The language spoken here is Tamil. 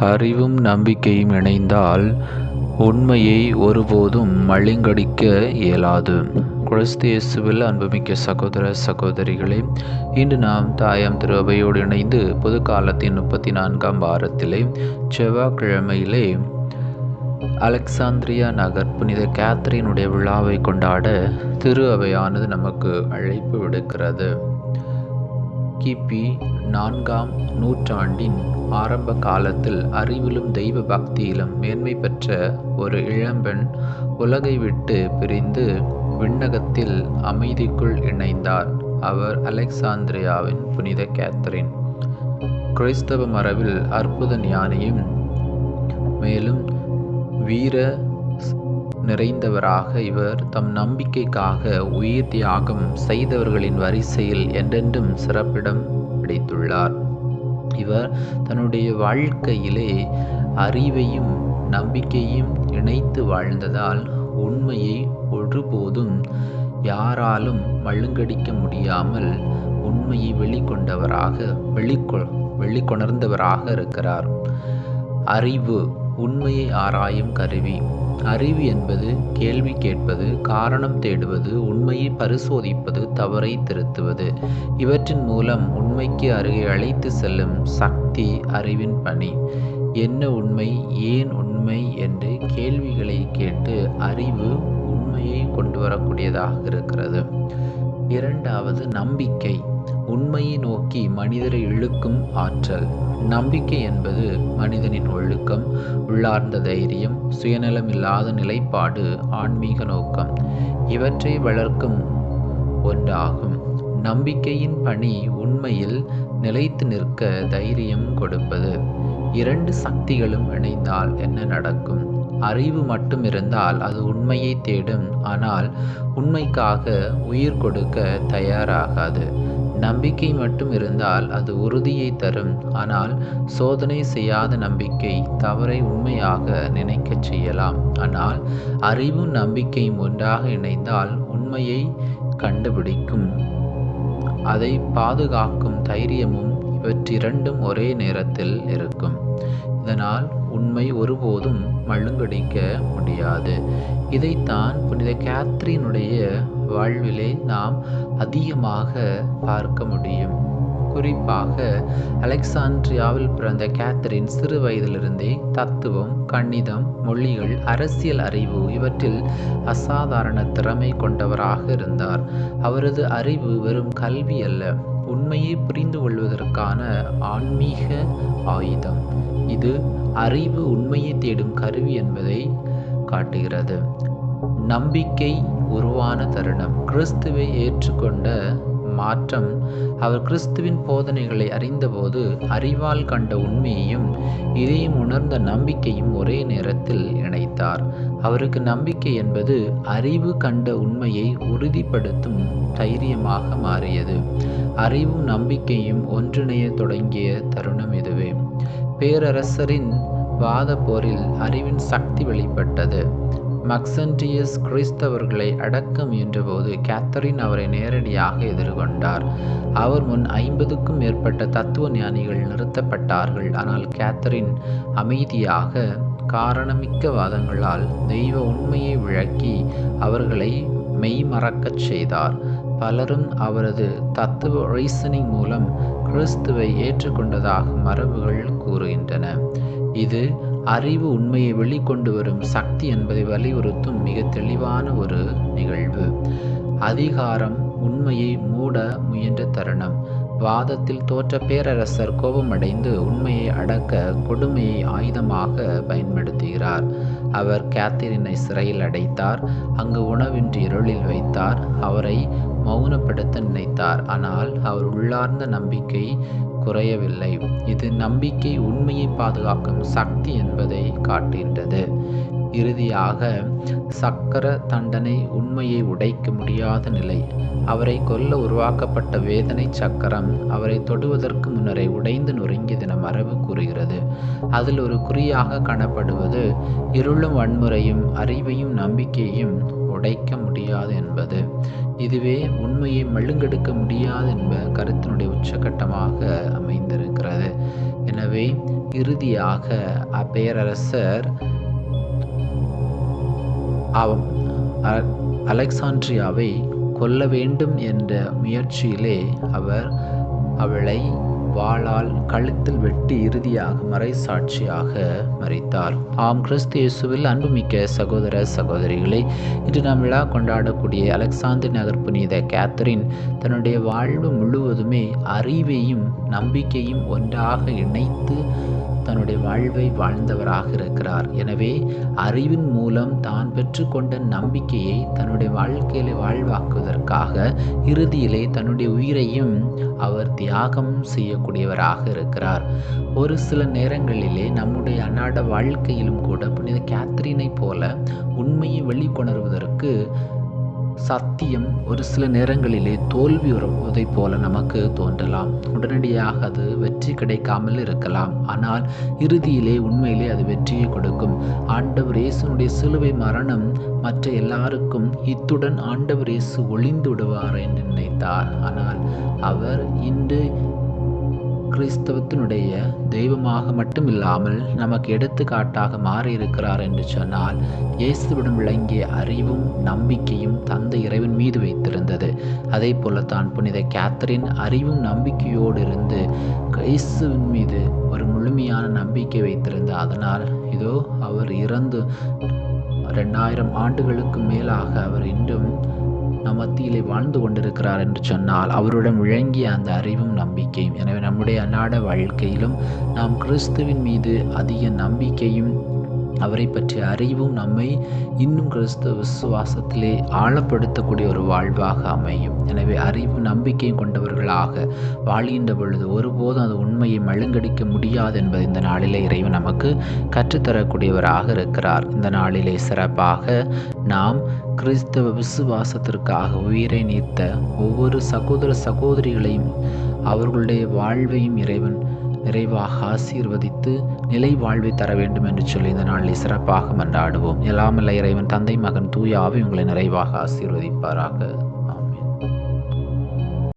அறிவும் நம்பிக்கையும் இணைந்தால் உண்மையை ஒருபோதும் மழுங்கடிக்க இயலாது. கிறிஸ்து இயேசுவில் அன்புமிக்க சகோதர சகோதரிகளே இன்று நாம் தாயாம் திருவையோடு இணைந்து பொது காலத்தின் முப்பத்தி நான்காம் வாரத்திலே செவ்வாய்க்கிழமையிலே அலெக்சாந்திரியா நகர் புனித கேத்ரினுடைய விழாவை கொண்டாட திரு அவையானது நமக்கு அழைப்பு விடுக்கிறது. கிபி நான்காம் நூற்றாண்டின் ஆரம்ப காலத்தில் அறிவிலும் தெய்வ பக்தியிலும் மேன்மை பெற்ற ஒரு இளம்பெண் உலகை விட்டு பிரிந்து விண்ணகத்தில் அமைதிக்குள் இணைந்தார். அவர் அலெக்சாந்திரியாவின் புனித கேத்தரின். கிறிஸ்தவ மரபில் அற்புத ஞானியும் மேலும் வீர நிறைந்தவராக இவர் தம் நம்பிக்கைக்காக உயிர் தியாகம் செய்தவர்களின் வரிசையில் என்றென்றும் சிறப்பிடம் பிடித்துள்ளார். இவர் தன்னுடைய வாழ்க்கையிலே அறிவையும் நம்பிக்கையும் இணைத்து வாழ்ந்ததால் உண்மையை ஒருபோதும் யாராலும் மழுங்கடிக்க முடியாமல் உண்மையை வெளிக்கொண்டவராக வெளிக்கொ வெளிக்கொணர்ந்தவராக இருக்கிறார். அறிவு உண்மையை ஆராயும் கருவி. அறிவு என்பது கேள்வி கேட்பது காரணம் தேடுவது உண்மையை பரிசோதிப்பது தவறை திருத்துவது. இவற்றின் மூலம் உண்மைக்கு அருகே அழைத்து செல்லும் சக்தி அறிவின் பணி. என்ன உண்மை ஏன் உண்மை என்று கேள்விகளை கேட்டு அறிவு உண்மையை கொண்டு வரக்கூடியதாக இருக்கிறது. இரண்டாவது நம்பிக்கை. உண்மையை நோக்கி மனிதரை இழுக்கும் ஆற்றல். நம்பிக்கை என்பது மனிதனின் ஒழுக்கம் உள்ளார்ந்த தைரியம் சுயநலமில்லாத நிலைப்பாடு ஆன்மீக நோக்கம். இவற்றை வளர்க்கும் ஒன்றாகும். நம்பிக்கையின் பணி உண்மையில் நிலைத்து நிற்க தைரியம் கொடுப்பது. இரண்டு சக்திகளும் இணைந்தால் என்ன நடக்கும்? அறிவு மட்டும் இருந்தால் அது உண்மையை தேடும் ஆனால் உண்மைக்காக உயிர் கொடுக்க தயாராகாது. நம்பிக்கை மட்டும் இருந்தால் அது உறுதியை தரும். ஆனால் சோதனை செய்யாத நம்பிக்கை தவறை உண்மையாக நினைக்கச் செய்யலாம். ஆனால் அறிவும் நம்பிக்கையும் ஒன்றாக இணைந்தால் உண்மையை கண்டுபிடிக்கும். அதை பாதுகாக்கும் தைரியமும் இவற்றிரண்டும் ஒரே நேரத்தில் இருக்கும். இதனால் உண்மை ஒருபோதும் மழுங்கடிக்க முடியாது. இதைத்தான் புனித கேத்ரினுடைய வாழ்விலே நாம் அதிகமாக பார்க்க முடியும். குறிப்பாக அலெக்சாண்ட்ரியாவில் பிறந்த கேத்தரின் சிறு வயதிலிருந்தே தத்துவம் கணிதம் மொழிகள் அரசியல் அறிவு இவற்றில் அசாதாரண திறமை கொண்டவராக இருந்தார். அவரது அறிவு வெறும் கல்வி அல்ல உண்மையை புரிந்து கொள்வதற்கான ஆன்மீக ஆயுதம். இது அறிவு உண்மையை தேடும் கருவி என்பதை காட்டுகிறது. நம்பிக்கை உருவான தருணம். கிறிஸ்துவை ஏற்றுக்கொண்ட மாற்றம். அவர் கிறிஸ்துவின் போதனைகளை அறிந்தபோது அறிவால் கண்ட உண்மையையும் இதையும் உணர்ந்த நம்பிக்கையும் ஒரே நேரத்தில் இணைத்தார். அவருக்கு நம்பிக்கை என்பது அறிவு கண்ட உண்மையை உறுதிப்படுத்தும் தைரியமாக மாறியது. அறிவும் நம்பிக்கையும் ஒன்றிணைய தொடங்கிய தருணம் இதுவே. பேரரசரின் வாத போரில் அறிவின் சக்தி வெளிப்பட்டது. மக்சன்டியஸ் கிறிஸ்தவர்களை அடக்க முயன்றபோது கேத்தரின் அவரை நேரடியாக எதிர்கொண்டார். அவர் முன் ஐம்பதுக்கும் மேற்பட்ட தத்துவ ஞானிகள் நிறுத்தப்பட்டார்கள். ஆனால் கேத்தரின் அமைதியாக காரணமிக்க வாதங்களால் தெய்வ உண்மையை விளக்கி அவர்களை மெய்மறக்கச் செய்தார். பலரும் அவரது தத்துவ ரீசனிங் மூலம் கிறிஸ்துவை ஏற்றுக்கொண்டதாக மரபுகள் கூறுகின்றன. இது அறிவு உண்மையை வெளிக்கொண்டு வரும் சக்தி என்பதை வலியுறுத்தும் மிக தெளிவான ஒரு நிகழ்வு. அதிகாரம் உண்மையை மூட முயன்ற தருணம். வாதத்தில் தோற்ற பேரரசர் கோபமடைந்து உண்மையை அடக்க கொடுமையை ஆயுதமாக பயன்படுத்துகிறார். அவர் கேத்தரினை சிறையில் அடைத்தார். அங்கு உணவின்றி இருளில் வைத்தார். அவரை மௌனப்படுத்த நினைத்தார். ஆனால் அவர் உள்ளார்ந்த நம்பிக்கை குறையவில்லை. இது நம்பிக்கை உண்மையை பாதுகாக்கும் சக்தி என்பதை காட்டுகின்றது. இறுதியாக சக்கர தண்டனை உண்மையை உடைக்க முடியாத நிலை. அவரை கொல்ல உருவாக்கப்பட்ட வேதனை சக்கரம் அவரை தொடுவதற்கு முன்னரே உடைந்து நொறுங்கியது என மரபு கூறுகிறது. அதில் ஒரு குறியாக காணப்படுவது இருளும் வன்முறையும் அறிவையும் நம்பிக்கையையும் உடைக்க முடியாது என்பது. இதுவே உண்மையை மழுங்கெடுக்க முடியாது என்ப கருத்தினுடைய உச்சகட்டமாக அமைந்திருக்கிறது. எனவே இறுதியாக அப்பேரரசர் அவ- அலெக்சாண்ட்ரியாவை கொல்ல வேண்டும் என்ற முயற்சியிலே அவர் அவளை வாளால் கழுத்தில் வெட்டி இறுதியாக மறைசாட்சியாக மறித்தார். ஆம் கிறிஸ்து இயேசுவில் அன்புமிக்க சகோதர சகோதரிகளை இன்று நாம் விழா கொண்டாடக்கூடிய அலெக்சாந்தர் நகர் புனித கேத்தரின் தன்னுடைய வாழ்வு முழுவதுமே அறிவையும் நம்பிக்கையும் ஒன்றாக இணைத்து தன்னுடைய வாழ்வை வாழ்ந்தவராக இருக்கிறார். எனவே அறிவின் மூலம் தான் பெற்றுக்கொண்ட நம்பிக்கையை தன்னுடைய வாழ்க்கையில வாழ்வாக்குவதற்காக இறுதியிலே தன்னுடைய உயிரையும் அவர் தியாகம் செய்யக்கூடியவராக இருக்கிறார். ஒரு சில நேரங்களிலே நம்முடைய அன்னாட வாழ்க்கையிலும் கூட புனித கேத்ரினை போல உண்மையை வெளிக்கொணர்வதற்கு சத்தியம் ஒரு சில நேரங்களிலே தோல்வி வருவதைப் போல நமக்கு தோன்றலாம். உடனடியாக அது வெற்றி கிடைக்காமல் இருக்கலாம். ஆனால் இறுதியிலே உண்மையிலே அது வெற்றியை கொடுக்கும். ஆண்டவர் இயேசுனுடைய சிலுவை மரணம் மற்ற எல்லாருக்கும் இத்துடன் ஆண்டவர் இயேசு ஒளிந்து விடுவார் என்று நினைத்தார். ஆனால் அவர் இன்று கிறிஸ்தவத்தினுடைய தெய்வமாக மட்டும் இல்லாமல் நமக்கு எடுத்துக்காட்டாக மாறியிருக்கிறார் என்று சொன்னால் இயேசுவிடம் விளங்கிய அறிவும் நம்பிக்கையும் தந்தை இறைவன் மீது வைத்திருந்தது. அதே போலத்தான் தான் புனித கேத்தரின் அறிவும் நம்பிக்கையோடு இருந்து இயேசுவின் மீது ஒரு முழுமையான நம்பிக்கை வைத்திருந்த அதனால் இதோ அவர் இறந்து ரெண்டாயிரம் ஆண்டுகளுக்கு மேலாக அவர் இன்றும் நம் மத்தியிலே வாழ்ந்து கொண்டிருக்கிறார் என்று சொன்னால் அவருடன் விளங்கிய அந்த அறிவும் நம்பிக்கையும். எனவே நம்முடைய அன்னாட வாழ்க்கையிலும் நாம் கிறிஸ்துவின் மீது அதிக நம்பிக்கையும் அவரை பற்றிய அறிவும் நம்மை இன்னும் கிறிஸ்துவ விசுவாசத்திலே ஆழப்படுத்தக்கூடிய ஒரு வாழ்வாக அமையும். எனவே அறிவு நம்பிக்கையும் கொண்டவர்களாக வாழ்கின்ற பொழுது ஒருபோதும் அது உண்மையை மழுங்கடிக்க முடியாது என்பதை இந்த நாளிலே இறைவன் நமக்கு கற்றுத்தரக்கூடியவராக இருக்கிறார். இந்த நாளிலே சிறப்பாக நாம் கிறிஸ்தவ விசுவாசத்திற்காக உயிரை நீத்த ஒவ்வொரு சகோதர சகோதரிகளையும் அவர்களுடைய வாழ்வையும் இறைவன் நிறைவாக ஆசீர்வதித்து நிலை வாழ்வை தர வேண்டும் என்று சொல்லி இந்த நாளில் சிறப்பாக மன்றாடுவோம். எல்லாமல்ல இறைவன் தந்தை மகன் தூயாவை உங்களை நிறைவாக ஆசீர்வதிப்பாராக.